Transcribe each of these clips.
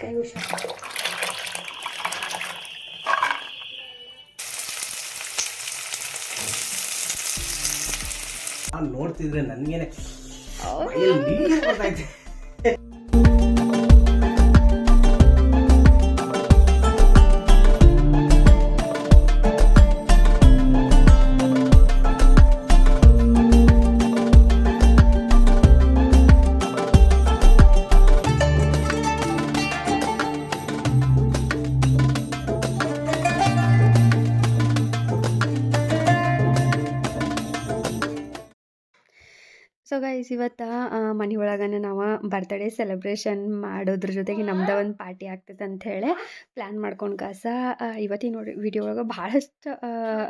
ಕೈ ಹುಷಾರು. ನಾನು ನೋಡ್ತಿದ್ರೆ ನನ್ಗೇನೆ ಬರ್ತಾ ನೀರು ಬರ್ತೈತೆ ಸೊ ಗೈಸ್ ಇವತ್ತು ಮನೆ ನಾವು ಬರ್ತ್ಡೇ ಸೆಲೆಬ್ರೇಷನ್ ಮಾಡೋದ್ರ ಜೊತೆಗೆ ನಮ್ದು ಒಂದು ಪಾರ್ಟಿ ಆಗ್ತೈತೆ ಅಂಥೇಳಿ ಪ್ಲ್ಯಾನ್ ಮಾಡ್ಕೊಂಡು ಕಾಸ ಇವತ್ತಿನ ನೋಡಿ ವಿಡಿಯೋ ಒಳಗೆ ಭಾಳಷ್ಟು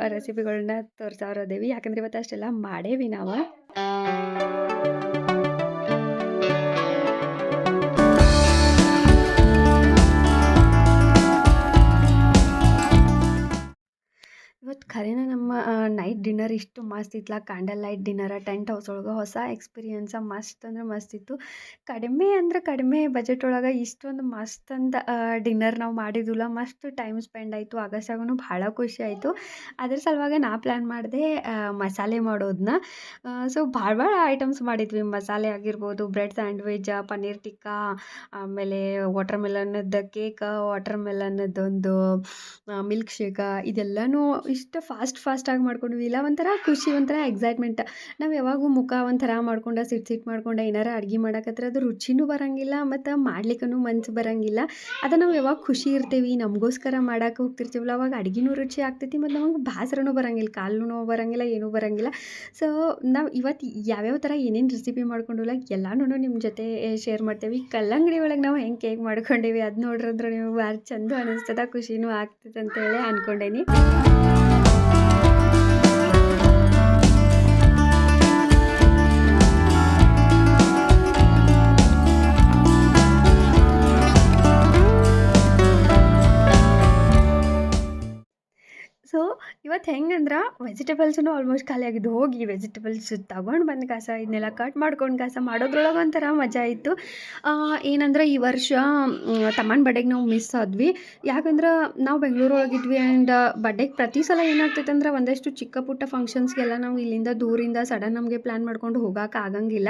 ರೆಸಿಪಿಗಳನ್ನ ತೋರ್ಸವ್ರು ಅದೇವಿ. ಯಾಕಂದ್ರೆ ಇವತ್ತು ಅಷ್ಟೆಲ್ಲ ಮಾಡೇವಿ ನಾವು. ಡಿನ್ನರ್ ಇಷ್ಟು ಮಸ್ತ್ ಇತ್ತಲ್ಲ candle light dinner tent house ಒಳಗೆ ಹೊಸ ಎಕ್ಸ್ಪೀರಿಯನ್ಸ ಮಸ್ತ್ ಅಂದ್ರೆ ಮಸ್ತ್ ಇತ್ತು. ಕಡಿಮೆ ಅಂದ್ರೆ ಕಡಿಮೆ ಬಜೆಟ್ ಒಳಗೆ ಇಷ್ಟೊಂದು ಮಸ್ತ್ ಅಂತ ಡಿನ್ನರ್ ನಾವು ಮಾಡಿದ್ವಲ್ಲ, ಮಸ್ತ್ ಟೈಮ್ ಸ್ಪೆಂಡ್ ಆಯಿತು. ಆಗಸ್ಟಾಗೂ ಭಾಳ ಖುಷಿ ಆಯಿತು. ಅದ್ರ ಸಲುವಾಗಿ ನಾ ಪ್ಲ್ಯಾನ್ ಮಾಡಿದೆ ಮಸಾಲೆ ಮಾಡೋದನ್ನ ಸೊ ಭಾಳ ಭಾಳ ಐಟಮ್ಸ್ ಮಾಡಿದ್ವಿ. ಮಸಾಲೆ ಆಗಿರ್ಬೋದು ಬ್ರೆಡ್ ಸ್ಯಾಂಡ್ವಿಚ್ ಪನ್ನೀರ್ ಟಿಕ್ಕಾ, ಆಮೇಲೆ ವಾಟರ್ ಮೆಲನ್ ಕೇಕ್ ವಾಟರ್ ಮೆಲನ್ನದೊಂದು ಮಿಲ್ಕ್ ಶೇಕ ಇದೆಲ್ಲನೂ ಇಷ್ಟು ಫಾಸ್ಟ್ ಫಾಸ್ಟಾಗಿ ಮಾಡ್ಕೊಂಡ್ವಿ. ಇಲ್ಲ ಒಂಥರ ಖುಷಿ, ಒಂಥರ ಎಕ್ಸೈಟ್ಮೆಂಟ್ ನಾವು ಯಾವಾಗೂ ಮುಖ ಒಂಥರ ಮಾಡ್ಕೊಂಡ, ಸಿಟ್ ಸಿಟ್ ಮಾಡ್ಕೊಂಡು ಏನಾರ ಅಡ್ಗೆ ಮಾಡಕತ್ರ ಅದು ರುಚಿನೂ ಬರೋಂಗಿಲ್ಲ ಮತ್ತು ಮಾಡ್ಲಿಕ್ಕೂ ಮನ್ಸು ಬರೋಂಗಿಲ್ಲ. ಅದು ನಾವು ಯಾವಾಗ ಖುಷಿ ಇರ್ತೀವಿ, ನಮಗೋಸ್ಕರ ಮಾಡಕ್ಕೆ ಹೋಗ್ತಿರ್ತೀವಲ್ಲ, ಅವಾಗ ಅಡ್ಗೆನೂ ರುಚಿ ಆಗ್ತೈತಿ ಮತ್ತು ನಮಗೆ ಬೇಸರನೂ ಬರೋಂಗಿಲ್ಲ ಕಾಲು ನೋವು ಬರೋಂಗಿಲ್ಲ, ಏನೂ ಬರೋಂಗಿಲ್ಲ. ಸೊ ನಾವು ಇವತ್ತು ಯಾವ್ಯಾವ ಥರ ಏನೇನು ರೆಸಿಪಿ ಮಾಡ್ಕೊಂಡಿಲ್ಲ ಎಲ್ಲನೂ ನಿಮ್ಮ ಜೊತೆ ಶೇರ್ ಮಾಡ್ತೇವೆ. ಕಲ್ಲಂಗಡಿ ಒಳಗೆ ನಾವು ಹೆಂಗೆ ಕೇಕ್ ಮಾಡ್ಕೊಂಡೇವಿ ಅದು ನೋಡ್ರಂದ್ರೆ ನೀವು ಭಾರಿ ಚಂದ ಅನಿಸ್ತದ, ಖುಷಿನೂ ಆಗ್ತದೆ ಅಂತೇಳಿ ಅಂದ್ಕೊಂಡೇನಿ ಇವತ್ತು ಹೆಂಗಂದ್ರೆ ವೆಜಿಟೇಬಲ್ಸೂ ಆಲ್ಮೋಸ್ಟ್ ಖಾಲಿ ಆಗಿದ್ದು ಹೋಗಿ ವೆಜಿಟೇಬಲ್ಸ್ ತಗೊಂಡು ಬಂದು ಕಸ ಇದನ್ನೆಲ್ಲ ಕಟ್ ಮಾಡ್ಕೊಂಡು ಕಸ ಮಾಡೋದ್ರೊಳಗೆ ಒಂಥರ ಮಜಾ ಇತ್ತು. ಏನಂದ್ರೆ ಈ ವರ್ಷ ತಮ್ಮನ ಬಡ್ಡೆಗೆ ನಾವು ಮಿಸ್ ಆದ್ವಿ. ಯಾಕಂದ್ರೆ ನಾವು ಬೆಂಗಳೂರೊಳಗಿದ್ವಿ ಆ್ಯಂಡ್ ಬಡ್ಡೆಗೆ ಪ್ರತಿ ಸಲ ಏನಾಗ್ತೈತೆ ಅಂದ್ರೆ ಒಂದಷ್ಟು ಚಿಕ್ಕ ಪುಟ್ಟ ಫಂಕ್ಷನ್ಸ್ಗೆಲ್ಲ ನಾವು ಇಲ್ಲಿಂದ ದೂರಿಂದ ಸಡನ್ ನಮಗೆ ಪ್ಲ್ಯಾನ್ ಮಾಡ್ಕೊಂಡು ಹೋಗೋಕೆ ಆಗಂಗಿಲ್ಲ.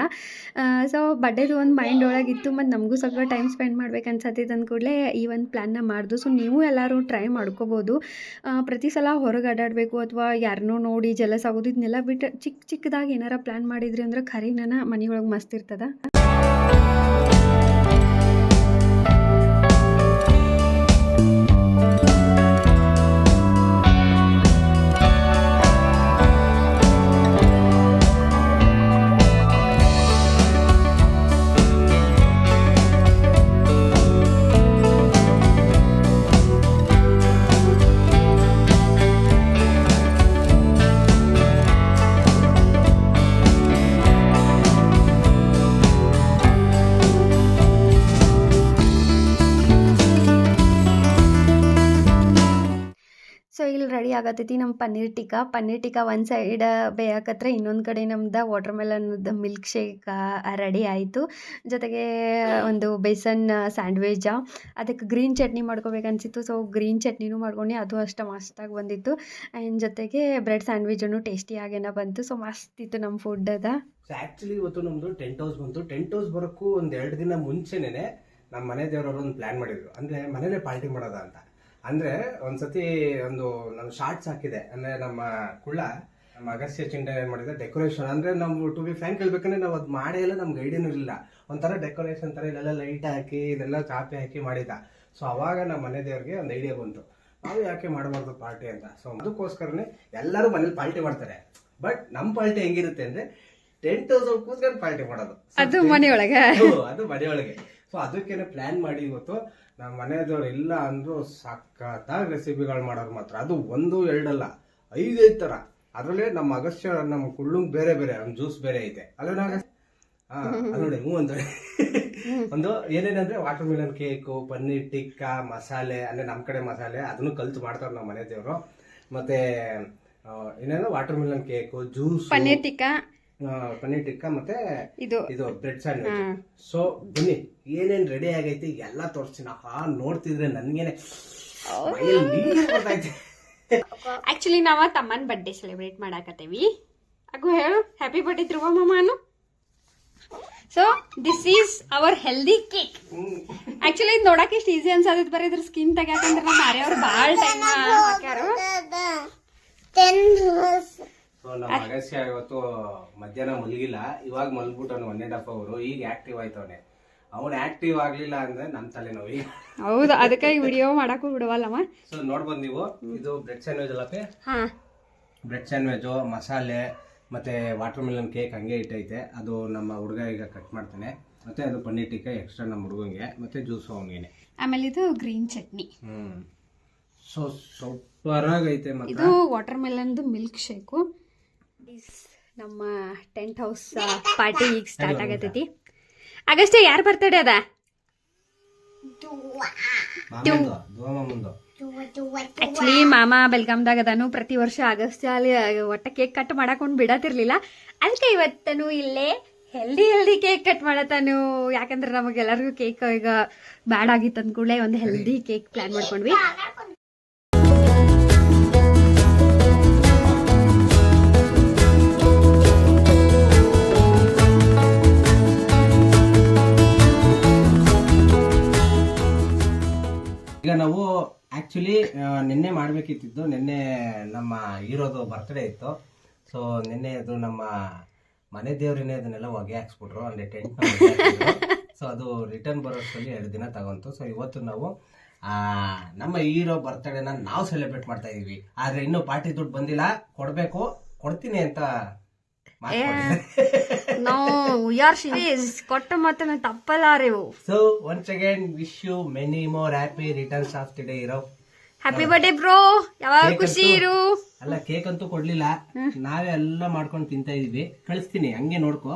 ಸೊ ಬಡ್ಡೆದು ಒಂದು ಮೈಂಡ್ ಒಳಗಿತ್ತು ಮತ್ತು ನಮಗೂ ಸ್ವಲ್ಪ ಟೈಮ್ ಸ್ಪೆಂಡ್ ಮಾಡ್ಬೇಕು ಅನ್ಸತ್ತಿದ್ದು ಅಂದ ಕೂಡಲೇ ಈ ಒಂದು ಪ್ಲ್ಯಾನ್ನ ಮಾಡ್ದು. ಸೊ ನೀವು ಎಲ್ಲರೂ ಟ್ರೈ ಮಾಡ್ಕೋಬೋದು. ಪ್ರತಿ ಸಲ ಹೊರಗೆ ಅಡ್ಡಾಡಬೇಕು ಅಥವಾ ಯಾರನ್ನೋ ನೋಡಿ ಜಲಸ್ ಆಗೋದು, ಇದನ್ನೆಲ್ಲ ಬಿಟ್ಟು ಚಿಕ್ಕ ಚಿಕ್ಕದಾಗಿ ಏನಾರ ಪ್ಲ್ಯಾನ್ ಮಾಡಿದ್ರಿ ಅಂದ್ರೆ ಖರೀನ ಮನೆಯೊಳಗೆ ಮಸ್ತ್ ಇರ್ತದ? ಇಲ್ಲಿ ರೆಡಿ ಆಗತೈತಿ ನಮ್ಮ ಪನ್ನೀರ್ ಟಿಕ್ಕಾ ಪನ್ನೀರ್ ಟಿಕ್ಕಾ ಒಂದು ಸೈಡ್ ಬೇಯಾಕತ್ರ ಇನ್ನೊಂದು ಕಡೆ ನಮ್ದು ವಾಟರ್ ಮೆಲನ್ದು ಮಿಲ್ಕ್ ಶೇಕ್ ರೆಡಿ ಆಯಿತು. ಜೊತೆಗೆ ಒಂದು ಬೇಸನ್ ಸ್ಯಾಂಡ್ವಿಚ ಅದಕ್ಕೆ ಗ್ರೀನ್ ಚಟ್ನಿ ಮಾಡ್ಕೋಬೇಕನ್ಸಿತ್ತು ಸೊ ಗ್ರೀನ್ ಚಟ್ನಿನೂ ಮಾಡ್ಕೊಂಡು. ಅದು ಅಷ್ಟು ಮಸ್ತಾಗಿ ಬಂದಿತ್ತು. ಆ್ಯಂಡ್ ಜೊತೆಗೆ ಬ್ರೆಡ್ ಸ್ಯಾಂಡ್ವಿಚನ್ನು ಟೇಸ್ಟಿಯಾಗೇನ ಬಂತು. ಸೊ ಮಸ್ತ್ ಇತ್ತು ನಮ್ಮ ಫುಡ್ ಅದ. ಸೊ ಆಕ್ಚುಲಿ ಇವತ್ತು ನಮ್ಮದು ಟೆಂಟ್ ಹೌಸ್ ಬಂತು. ಟೆಂಟ್ ಹೌಸ್ ಬರೋಕ್ಕೂ ಒಂದ್ ಎರಡು ದಿನ ಮುಂಚೆನೇ ನಮ್ಮ ಮನೆ ದೇವರವರು ಒಂದು ಪ್ಲಾನ್ ಮಾಡಿದ್ರು. ಅಂದ್ರೆ ಮನೇಲೆ ಪಾರ್ಟಿ ಮಾಡೋದ ಅಂತ. ಅಂದ್ರೆ ಒಂದ್ಸತಿ ಒಂದು ನಾನು ಶಾರ್ಟ್ಸ್ ಹಾಕಿದೆ. ಅಂದ್ರೆ ನಮ್ಮ ಕುಳ್ಳ ನಮ್ಮ ಅಗಸ್ಯ ಚಿಂಟೆ ಏನ್ ಮಾಡಿದೆ? ಡೆಕೋರೇಷನ್ ಅಂದ್ರೆ ನಾವು ಟು ಬಿ ಫ್ಯಾಂಕ್ ಹೇಳ್ಬೇಕಂದ್ರೆ ನಾವು ಅದ್ ಮಾಡೇ ಇಲ್ಲ ನಮ್ಗೆ ಐಡಿಯಾನು ಇರಲಿಲ್ಲ. ಒಂಥರ ಡೆಕೋರೇಷನ್ ತರ ಇಲ್ಲೆಲ್ಲ ಲೈಟ್ ಹಾಕಿ ಇದೆಲ್ಲ ಚಾಪೆ ಹಾಕಿ ಮಾಡಿದ್ದ. ಸೊ ಅವಾಗ ನಮ್ಮ ಮನೆ ದೇವ್ರಿಗೆ ಒಂದು ಐಡಿಯಾ ಬಂತು. ನಾವು ಯಾಕೆ ಮಾಡಬಾರ್ದು ಪಾರ್ಟಿ ಅಂತ? ಸೊ ಅದಕ್ಕೋಸ್ಕರನೇ ಎಲ್ಲರೂ ಮನೇಲಿ ಪಾರ್ಟಿ ಮಾಡ್ತಾರೆ. ಬಟ್ ನಮ್ಮ ಪಾರ್ಟಿ ಹೆಂಗಿರುತ್ತೆ ಅಂದ್ರೆ ಟೆಂಟ್ ಹೌಸ್ ಕೂತ್ಕೊಂಡು ಪಾರ್ಟಿ ಮಾಡೋದು. ಅದು ಮನೆಯೊಳಗೆ. ಅದು ಮನೆಯೊಳಗೆ. ಸೊ ಅದಕ್ಕೇನೆ ಪ್ಲಾನ್ ಮಾಡಿ ಇವತ್ತು ನಮ್ಮ ಮನೆಯದವ್ರು ಇಲ್ಲ ಅಂದ್ರು ಸಖತ್ತಾಗಿ ರೆಸಿಪಿಗಳು ಮಾಡೋರು ಮಾತ್ರ. ಅದು ಒಂದು, ಎರಡಲ್ಲ, ಐದೈದು ತರ. ಅದರಲ್ಲೇ ನಮ್ಮ ಅಗಸ್ತ್ಯ ನಮ್ಮ ಕುಳ್ಳುಂಗ್ ಬೇರೆ ಬೇರೆ ನಮ್ಮ ಜ್ಯೂಸ್ ಬೇರೆ ಐತೆ. ಅಲ್ಲ ಹಾ ನೋಡಿ ಹ್ಞೂ ಅಂತ ಒಂದು ಏನೇನಂದ್ರೆ watermelon cake paneer tikka ಮಸಾಲೆ ಅಲ್ಲೇ ನಮ್ಮ ಕಡೆ ಮಸಾಲೆ ಅದನ್ನು ಕಲ್ತು ಮಾಡ್ತಾರೆ ನಮ್ಮ ಮನೆ ದೇವರು. ಮತ್ತೆ ಏನೇನು watermelon cake juice paneer tikka paneer tikka ಮತ್ತೆ ಇದು ಇದು ಬ್ರೆಡ್ ಸ್ಯಾಂಡ್ವಿಚ್. ಹಾ. ಸೊ ಬನ್ನಿ ಏನೇನ್ ರೆಡಿ ಆಗೈತಿ ಎಲ್ಲ ತೋರಿಸ್ತೀನಿ. ಆ ನೋಡ್ತಿದ್ರೆ ನನ್ಗೇನೆ ಆಕ್ಚುಲಿ ನಾವ ತಮ್ಮನ್ ಬರ್ಡೇ ಸೆಲೆಬ್ರೇಟ್ ಮಾಡಾಕತ್ತೇವಿ. ಅಗು ಹೇಳು happy birthday Dhruva ಮಾಮಾನು so this is our healthy cake actually ಇದು ನೋಡಕ್ ಎಷ್ಟು ಈಸಿ ಅನ್ಸತೈತಿ ಬರೀ ಇದ್ರ ಸ್ಕಿನ್ ತೆಗ್ಯಾಕಂದ್ರೆ ನಮ್ಮ ಮಾರ್ಯವ್ರು ಭಾಳ ಟೈಮ್ ಹಾಕ್ಯಾರು. ಸೊ ನಮ್ಮ ಅಗಸ್ಯ ಇವತ್ತು ಮಧ್ಯಾಹ್ನ ಮಲಗಿಲ್ಲ. ಇವಾಗ ಮಲ್ಗ್ಬಿಟ್ಟವನು ಒನ್ ಆ್ಯಂಡ್ ಹಾಫ್ ಅವರು ಈಗ ಆಕ್ಟಿವ್ ಆಯ್ತವನೆ. ಅವನು ಆಕ್ಟಿವ್ ಆಗ್ಲಿಲ್ಲ ಅಂದ್ರೆ ನಮ್ ತಲೆನೋವು. ಹೌದು ಅದಕ್ಕೆ ಈ ವಿಡಿಯೋ ಮಾಡಕ್ಕೂ ಬಿಡವಲ್ಲಮ್ಮ? ಸೊ ನೋಡ್ಬೋದು ನೀವು. ಇದು ಬ್ರೆಡ್ ಸ್ಯಾಂಡ್ವಿಚ್ ಅಲ್ಲಪ್ಪ ಹಾ. ಬ್ರೆಡ್ ಸ್ಯಾಂಡ್ವಿಚು ಮಸಾಲೆ ಮತ್ತೆ ವಾಟರ್ ಮೆಲನ್ ಕೇಕ್ ಹಂಗೆ ಇಟ್ಟೈತೆ. ಅದು ನಮ್ಮ ಹುಡುಗ ಈಗ ಕಟ್ ಮಾಡ್ತಾನೆ. ಮತ್ತೆ ಅದು ಪನ್ನೀರ್ ಟಿಕ್ಕ ಎಕ್ಸ್ಟ್ರಾ ನಮ್ಮ ಹುಡುಗಂಗೆ ಮತ್ತೆ ಜ್ಯೂಸ್ ಅವನಿಗೆ ಆಮೇಲೆ ಇದು green chutney. Hmm. So super ಆಗೈತೆ ಮತ್ತೆ. ಇದು ವಾಟರ್ ಮೆಲನ್ದು ಮಿಲ್ಕ್ ಶೇಕು ನಮ್ಮ ಟೆಂಟ್ ಹೌಸ್ ಪಾರ್ಟಿ ಈಗ ಸ್ಟಾರ್ಟ್ ಆಗತೈತಿ. ಆಗಷ್ಟೇ ಯಾರು ಬರ್ತಡೆ ಅದ? ಆಕ್ಚುಲಿ ಮಾಮ ಬೆಲ್ಗಾಮ್ದಾಗ ಅದಾನು ಪ್ರತಿ ವರ್ಷ ಆಗಸ್ಟ್ ಅಲ್ಲಿ ಒಟ್ಟ ಕೇಕ್ ಕಟ್ ಮಾಡಾಕೊಂಡು ಬಿಡತಿರ್ಲಿಲ್ಲ ಅದಕ್ಕೆ ಇವತ್ತನು ಇಲ್ಲೇ ಹೆಲ್ದಿ ಹೆಲ್ದಿ ಕೇಕ್ ಕಟ್ ಮಾಡತಾನು ಯಾಕಂದ್ರೆ ನಮಗೆಲ್ಲರಿಗೂ ಕೇಕ್ ಈಗ ಬ್ಯಾಡ್ ಆಗಿತ್ತು ಅಂದ್ಕೂಡಲೇ ಒಂದು ಹೆಲ್ದಿ ಕೇಕ್ ಪ್ಲಾನ್ ಮಾಡ್ಕೊಂಡ್ವಿ. ಆಕ್ಚುಲಿ ನಿನ್ನೆ ಮಾಡಬೇಕಿತ್ತಿದ್ದು ನಿನ್ನೆ ನಮ್ಮ ಹೀರೋದು ಬರ್ತ್ಡೇ ಇತ್ತು. ಸೊ ನಿನ್ನೆ ಅದು ನಮ್ಮ ಮನೆ ದೇವ್ರನ್ನೇ ಅದನ್ನೆಲ್ಲ ಹೊಗೆ ಹಾಕ್ಸ್ಬಿಟ್ರು ಅಂದರೆ ಟೆಂಟ್ ಸೊ ಅದು ರಿಟರ್ನ್ ಬರೋಷ್ಟರಲ್ಲಿ ಎರಡು ದಿನ ತಗೊಂತು. ಸೊ ಇವತ್ತು ನಾವು ನಮ್ಮ ಹೀರೋ ಬರ್ತ್ಡೇನ ನಾವು ಸೆಲೆಬ್ರೇಟ್ ಮಾಡ್ತಾ ಇದೀವಿ. ಆದ್ರೆ ಇನ್ನೂ ಪಾರ್ಟಿ ದುಡ್ಡು ಬಂದಿಲ್ಲ. ಕೊಡಬೇಕು ಕೊಡ್ತೀನಿ ಅಂತ. ನಾವು so once again wish you many more happy returns of the day ಇರೋ ಹ್ಯಾಪಿ ಬರ್ಡೇ ಬ್ರೋ ಯಾವಾಗ ಖುಷಿ ಇರು? ಅಲ್ಲ ಕೇಕ್ ಅಂತೂ ಕೊಡ್ಲಿಲ್ಲ. ನಾವೇ ಎಲ್ಲ ಮಾಡ್ಕೊಂಡು ತಿಂತಾ ಇದೀವಿ. ಕಳಿಸ್ತೀನಿ ಹಂಗೆ ನೋಡ್ಕೊ.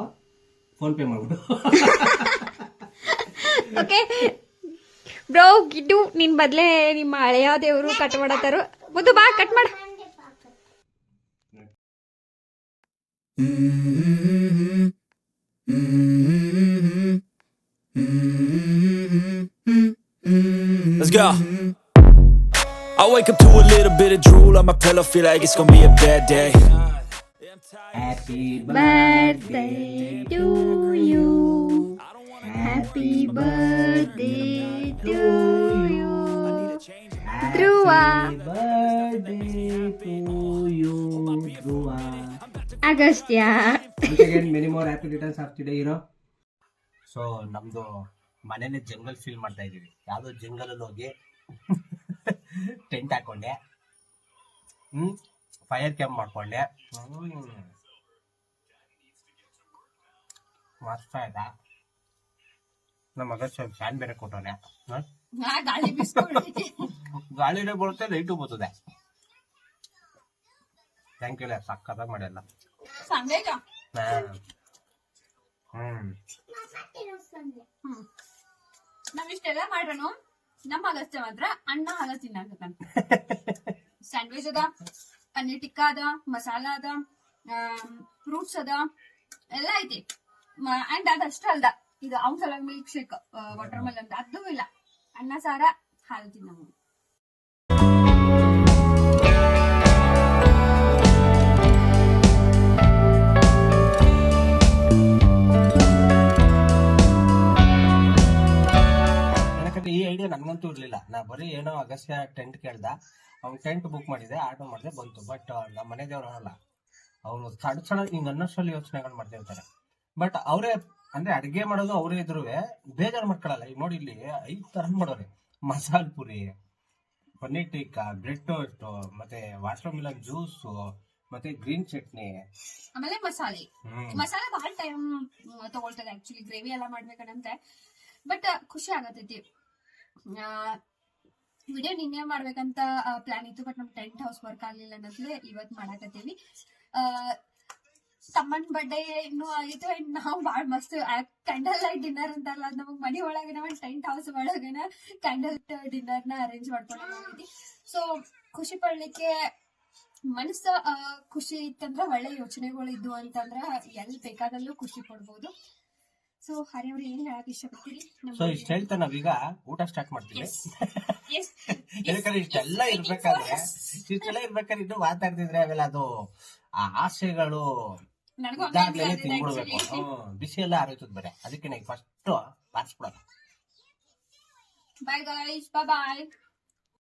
ಫೋನ್ ಪೇ ಮಾಡ್ಬಿಡು. ಓಕೆ ಬ್ರೋ ಗಿಡ್ಡು ನಿನ್ ಬದ್ಲೆ ನಿಮ್ಮ ಹಳೆಯ ದೇವರು ಕಟ್ ಮಾಡತ್ತಾರು. ಮುದ್ದು ಬಾ ಕಟ್ ಮಾಡ. Let's go. Bit of drool on my pillow, feel like it's gonna be a bad day. Happy birthday to you happy birthday to you Dhruva Agastya many more happy returns of the day ಇರೋ so ನಮ್ದು ಮನೇಲಿ jungle feel ಮಾಡ್ತಾ ಇದೀವಿ. ಯಾವುದೋ ಜಂಗಲಲ್ಲಿ ಹೋಗಿ tent ಹಾಕೊಂಡೆ. ಹ್ಮ್? ಫೈರ್ ಕ್ಯಾಂಪ್ ಮಾಡ್ಕೊಂಡೆ. ಮಸ್ತ್ ಆಯ್ತಾ ನಮ್ಮ ಮಗ ಫ್ಯಾನ್ ಬೇರೆ ಕೊಟ್ಟವನೆ. ಗಾಳಿ ಗಾಳಿನೇ ಬರುತ್ತೆ ಲೈಟು ಬರ್ತದೆ. ಥ್ಯಾಂಕ್ ಯು ಸಕ್ಕತ್ತಾಗಿ ಮಾಡಿಲ್ಲ ನಮ್ಮಿಷ್ಟೆಲ್ಲ ಹ್ಮ್. ನಾವ್ ಇಷ್ಟೆಲ್ಲ ಮಾಡ್ರನು. ನಮ್ಮ ಅಗಸ್ತ್ಯ ಮಾತ್ರ ಅಣ್ಣ ಅಗಸ್ತಿನ ತಿನ್ನಾಕತ್ತಾನ ಸ್ಯಾಂಡ್ವಿಚ್ ಅದ, ಪನ್ನೀರ್ ಟಿಕ್ಕಾ ಅದ, ಮಸಾಲ ಅದ ಫ್ರೂಟ್ಸ್ ಅದ, ಎಲ್ಲ ಐತಿ. ಅಂಡ್ ಅದಷ್ಟ ಅಲ್ದ. ಇದು ಅವ್ನ ಸಲ ಮಿಲ್ಕ್ ಶೇಕ್ ವಾಟರ್ ಮೆಲನ್ ಅದು ಇಲ್ಲ. ಅನ್ನ, ಸಾರ, ಹಾಲು ತಿನ್ನ ಯಾಕಂದ್ರೆ ಈ ಐಡಿಯಾ ನನ್ಗಂತೂ ಇರ್ಲಿಲ್ಲ. ನಾ ಬರೀ ಏನೋ ಅಗಸ್ತ್ಯ ಟೆಂಟ್ ಕೇಳ್ದ. ಅವ್ನ್ ಟೆಂಟ್ ಬುಕ್ ಮಾಡಿದೆ ಆರ್ಡರ್ ಮಾಡಿದೆ ಬಂತು. ಬಟ್ ನಮ್ಮ ಮನೆ ದೇವ್ರು ಅಲ್ಲ ಅವರು ಸಣ್ಣ ಸಣ್ಣ ಹಿಂಗ್ ಅನ್ನಷ್ಟರಲ್ಲಿ ಯೋಚನೆಗಳು ಮಾಡ್ತಿರ್ತಾರೆ ಬಟ್ ಅವರೇ ಅಂದ್ರೆ ಅಡಿಗೆ ಮಾಡೋದು ಅವರೇ ಇದ್ರು ಬೇಜಾರು ಮಾಡ್ಕೊಳ್ಳಲ್ಲ ಈಗ ನೋಡಿ ಇಲ್ಲಿ ಐದ್ ತರ ಮಾಡೋರೆ. ಮಸಾಲ ಪುರಿ ಪನ್ನೀರ್ ಟಿಕ್ಕಾ ಬ್ರೆಡ್ ಟೋಸ್ಟ್ ಮತ್ತೆ ವಾಟರ್ ಮಿಲನ್ ಜ್ಯೂಸ್ ಮತ್ತೆ ಗ್ರೀನ್ ಚಟ್ನಿ. ಆಮೇಲೆ ಮಸಾಲೆ. ಮಸಾಲೆ ಬಹಳ ಟೈಮ್ ತಗೊಳ್ತದೆ. ಆಕ್ಚುಲಿ ಗ್ರೇವಿ ಎಲ್ಲ ಮಾಡ್ಬೇಕಂತೆ. ಬಟ್ ಖುಷಿ ಆಗತೈತಿ. ವಿಡಿಯೋ ನಿನ್ನೆ ಮಾಡ್ಬೇಕಂತ ಪ್ಲಾನ್ ಇತ್ತು ಬಟ್ ನಮ್ ಟೆಂಟ್ ಹೌಸ್ ವರ್ಕ್ ಆಗ್ಲಿಲ್ಲ ಅನ್ನೋದ್ಲೆ ಇವತ್ ಮಾಡಾಕತ್ತೀವಿ. ತಮ್ಮನ್ ಬರ್ಡೇ ಇನ್ನೂ ಆಗಿತ್ತು ಅಂಡ್ ನಾವು ಬಾಳ ಮಸ್ತ್ ಕ್ಯಾಂಡಲ್ ಲೈಟ್ ಡಿನ್ನರ್ ಅಂತಾರಲ್ಲ ಅದ್ ನಮಗ್ ಮನಿ ಒಳಗನ, ಒಂದ್ ಟೆಂಟ್ ಹೌಸ್ ಒಳಗನ ಕ್ಯಾಂಡಲ್ ಡಿನ್ನರ್ನ ಅರೇಂಜ್ ಮಾಡ್ಕೊಂಡಿದ್ವಿ ಸೊ ಖುಷಿ ಪಡ್ಲಿಕ್ಕೆ ಮನಸ್ಸ ಖುಷಿ ಇತ್ತಂದ್ರ ಒಳ್ಳೆ ಯೋಚನೆಗಳು ಇದ್ವು ಅಂತಂದ್ರ ಎಲ್ಲಿ ಬೇಕಾದಲ್ಲೂ ಖುಷಿ ಪಡ್ಬೋದು. ಸೊ ಹರಿ ಅವರು ಏನ್ ಹೇಳಕ್ ಇಷ್ಟಪಡ್ತೀರಿ? ಸೊ ಇಷ್ಟ ಹೇಳ್ತಾ ನಾವೀಗ ಊಟ ಸ್ಟಾರ್ಟ್ ಮಾಡ್ತೀವಿ. ಯಾಕಂದ್ರೆ ಇಷ್ಟೆಲ್ಲ ಇರ್ಬೇಕಾದ್ರೆ ಇಷ್ಟೆಲ್ಲ ಇರ್ಬೇಕಾದ್ರೆ ಇನ್ನು ಮಾತಾಡ್ತಿದ್ರೆ ಅವೆಲ್ಲ ಅದು ಆ ಆಸೆಗಳು ಇದಾಗ್ಲೇನೆ ತಿನ್ಬಿಡ್ಬೇಕು. ಬಿಸಿ ಎಲ್ಲ ಆರೋಯ್ತದ ಬೇರೆ. ಅದಕ್ಕೆ ಫಸ್ಟ್ ಬಾರಿಸ್ಬಿಡೋಣ Bye guys. Bye bye.